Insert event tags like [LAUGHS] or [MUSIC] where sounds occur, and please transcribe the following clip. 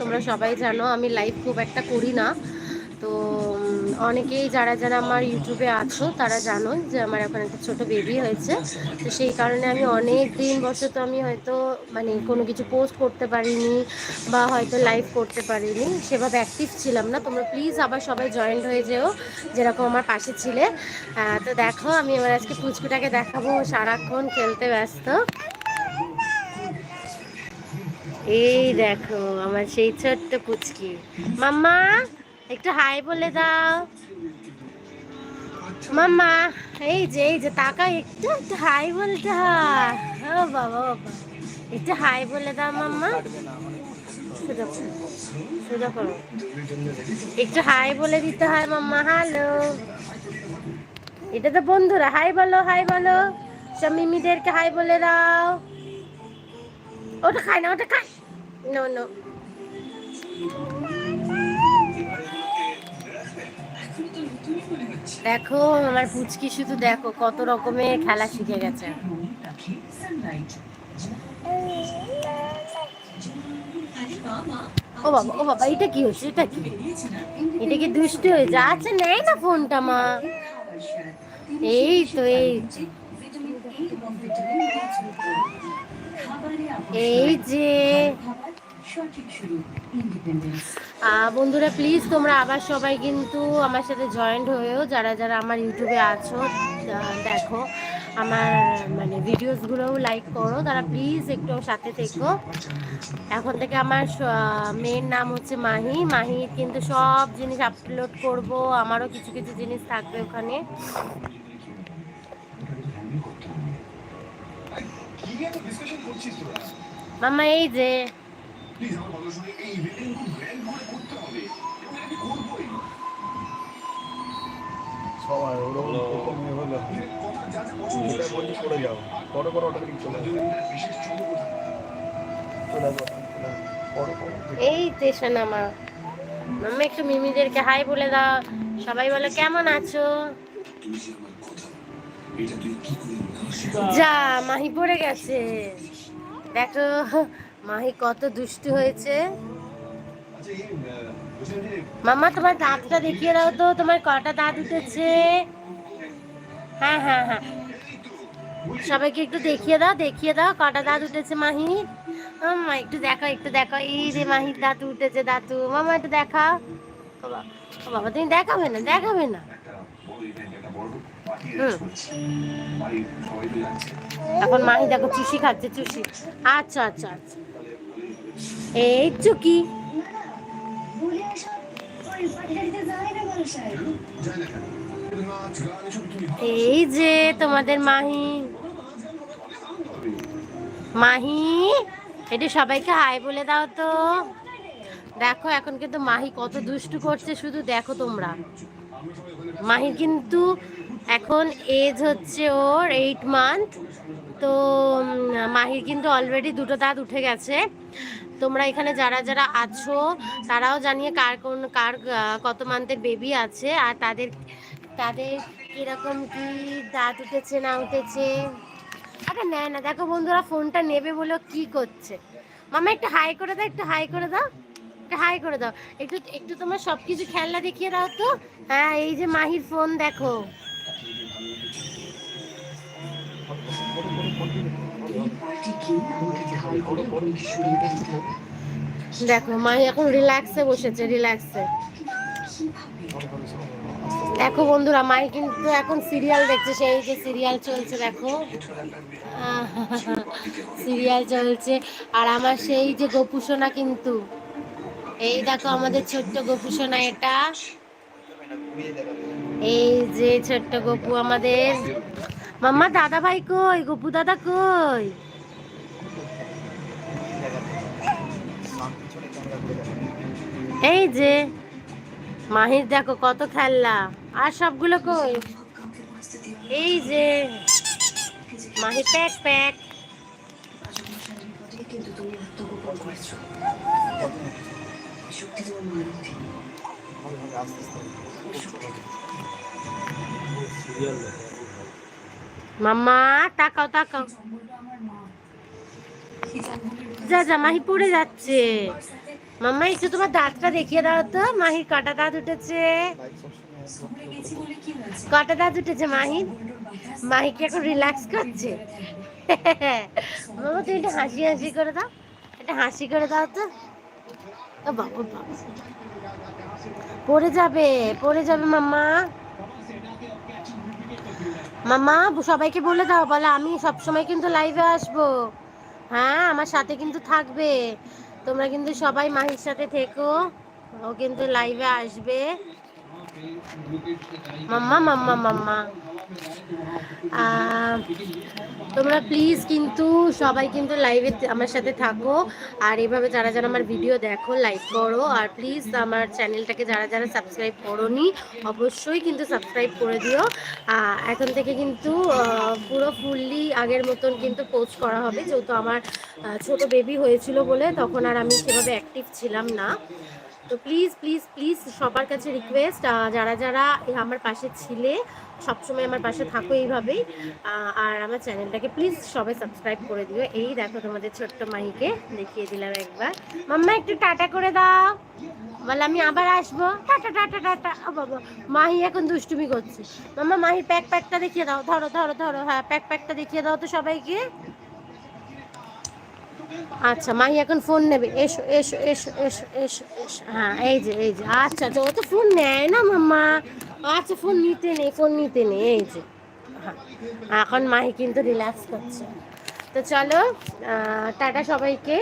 তোমরা সবাই জানো, আমি লাইভ খুব একটা করি না। তো অনেকেই যারা যারা আমার ইউটিউবে আছো, তারা জানো যে আমার এখন একটা ছোট বেবি হয়েছে। তো সেই কারণে আমি অনেক দিন বছর তো আমি হয়তো মানে কোনো কিছু পোস্ট করতে পারিনি বা হয়তো লাইভ করতে পারিনি, সেভাবে অ্যাক্টিভ ছিলাম না। তোমরা প্লিজ আবার সবাই জয়েন্ট হয়ে যেও, যেরকম আমার পাশে ছিলে। তো দেখো, আমি এবার আজকে পুচকুটাকে দেখাবো, সারাক্ষণ খেলতে ব্যস্ত। এই দেখো, আমার সেই ছোট্ট পুচকি। মাম্মা, একটু হাই বলে দাও। মাম্মা, এই যে এই যে তাকা একটু একটু হাই বলতে হয়। ও বাবা বাবা। একটু হাই বলে দাও, মাম্মা। একটু হাই বলে দিতে হয়, মাম্মা। হ্যালো এটা তো বন্ধুরা, হাই বলো হাই বলো। সব মিমিদেরকে হাই বলে দাও। ওটা খায় না, ওটা খায়। নো নো দেখো, আমার পুচকি শুধু দেখো, কত রকমের খেলা শিখে গেছে। ও বাবা ও বাবা, এটা কি হচ্ছে এটা কি? এটা কি দুষ্টু হয়ে যা? আচ্ছা নেই না ফোনটা, মা। এই তো, এই। এই যে বন্ধুরা প্লিজ তোমরা আবার সবাই কিন্তু আমার সাথে জয়েন্ট হয়েও যারা যারা আমার ইউটিউবে আছো দেখো আমার মানে ভিডিওসগুলোও লাইক করো। তারা প্লিজ একটু সাথে থেকো। এখন থেকে আমার স- মেয়ের নাম হচ্ছে মাহি। মাহি কিন্তু সব জিনিস আপলোড করব আমারও কিছু কিছু জিনিস থাকবে ওখানে। মামা এই যে সবাই ওরকম প্রথমে হলো করে যাও। অটোমেটিক চলে চলে এই স্টেশন আমার মাম্মা একটু মিমিদেরকে হাই বলে দাও। সবাই বলে কেমন আছো? যা মাহি পড়ে গেছে। দেখো মাহি কত দুষ্টু হয়েছে। মাম্মা তোমার দাঁতটা দেখিয়ে দাও তো তোমার কটা দাঁত উঠেছে? হ্যাঁ হ্যাঁ হ্যাঁ। সবাইকে একটু দেখিয়ে দাও দেখিয়ে দাও কটা দাঁত উঠেছে মাহি। মাম্মা একটু দেখো একটু দেখো এই যে মাহির দাঁত উঠেছে দাঁতু। মামা একটু দেখাও। বাবা, তুমি দেখাবে না দেখাবে না। এখন মাহি দেখো চুষি খাচ্ছে চুষি। আচ্ছা আচ্ছা আচ্ছা। এই চুকি এই যে তোমাদের মাহি। মাহি, এটা সবাইকে হাই বলে দাও তো। দেখো, এখন কিন্তু মাহি কত দুষ্টু করছে, শুধু দেখো তোমরা। মাহির কিন্তু এখন এজ হচ্ছে ওর এইট মান্থ তো মাহির কিন্তু অলরেডি দুটো দাঁত উঠে গেছে। তোমরা এখানে যারা যারা আছো, তারাও জানিয়ে কার কোন, কার কত মান্থের বেবি আছে, আর তাদের তাদের কীরকম কি দাঁত উঠেছে, না উঠেছে। আরে নেয় না, দেখো বন্ধুরা ফোনটা নেবে বলে কি করছে। মামা, একটু হাই করে দাও, একটু হাই করে দাও, একটু হাই করে দাও। একটু একটু তোমার সব কিছু খেলনা দেখিয়ে দাও তো। হ্যাঁ এই যে মাহির ফোন দেখো। দেখো মাহি এখন রিল্যাক্সে বসেছে রিল্যাক্সে দেখো বন্ধুরা, মাই কিন্তু এখন সিরিয়াল দেখছে, সেই যে সিরিয়াল চলছে, দেখো। [LAUGHS] সিরিয়াল চলছে, আর আমার সেই যে গোপুসোনা কিন্তু, এই দেখো আমাদের ছোট্ট গোপুসোনা এটা। এই যে ছোট্ট গপু আমাদের। মাম্মা দাদা ভাই কই? গপু দাদা কই? এই যে, মাহির দেখো কত খেললা। আর সবগুলো কই? এই যে মাহি প্যাক প্যাক। সিরিয়াল মাম্মা, তাকাও তাকাও। যা যা, মাহি পড়ে যাচ্ছে। মাম্মা একটু তোমার দাঁতটা দেখিয়ে দাও তো। মাহির কটা দাঁত উঠেছে। কটা দাঁত উঠেছে মাহির মাহি কি এখন রিল্যাক্স করছে? মামা তুমি একটা হাসি হাসি করে দাও। একটা হাসি করে দাও তো। পড়ে যাবে পড়ে যাবে, মাম্মা। মাম্মা সবাইকে বলে দাও বলে আমি সব সময় কিন্তু লাইভে আসব। হ্যাঁ আমার সাথে কিন্তু থাকবে। তোমরা কিন্তু সবাই মাহির সাথে থেকো। ও কিন্তু লাইভে আসবে। মাম্মা মাম্মা মাম্মা আহ, তোমরা প্লিজ কিন্তু সবাই কিন্তু লাইভে আমার সাথে থাকো। আর এভাবে যারা যারা আমার ভিডিও দেখো লাইক করো, আর প্লিজ আমার চ্যানেলটাকে যারা যারা সাবস্ক্রাইব করোনি, অবশ্যই কিন্তু সাবস্ক্রাইব করে দিও। এখন থেকে কিন্তু পুরো ফুললি আগের মতন কিন্তু পোস্ট করা হবে। যেহেতু আমার ছোট বেবি হয়েছিল বলে, তখন আর আমি সেভাবে অ্যাক্টিভ ছিলাম না। তো প্লিজ প্লিজ প্লিজ সবার কাছে রিকোয়েস্ট যারা যারা আমার পাশে ছিলে, সবসময় আমার পাশে থাকো এইভাবেই। আর আমার চ্যানেলটাকে প্লিজ সবাই সাবস্ক্রাইব করে দিও। এই দেখো তোমাদের ছোট্ট মাহিকে দেখিয়ে দিলাম একবার। মাম্মা, একটু টাটা করে দাও। বলে, আমি আবার আসব। Tata tata tata. ও বাবা, মাহি এখন দুষ্টুমি করছে। মাম্মা মাহির প্যাক প্যাকটা দেখিয়ে দাও। ধরো ধরো ধরো হ্যাঁ প্যাক প্যাকটা দেখিয়ে দাও তো সবাইকে। আচ্ছা মাহি এখন ফোন নেবে। এসো এসো এসো এসো এসো এসো। হ্যাঁ এই যে এই যে। আচ্ছা তো ও তো ফোন নেয় না মাম্মা। আচ্ছা ফোন নিতে নেই ফোন নিতে নেই, এই যে। হ্যাঁ এখন মাহি কিন্তু রিল্যাক্স করছে। তো চলো টাটা সবাইকে।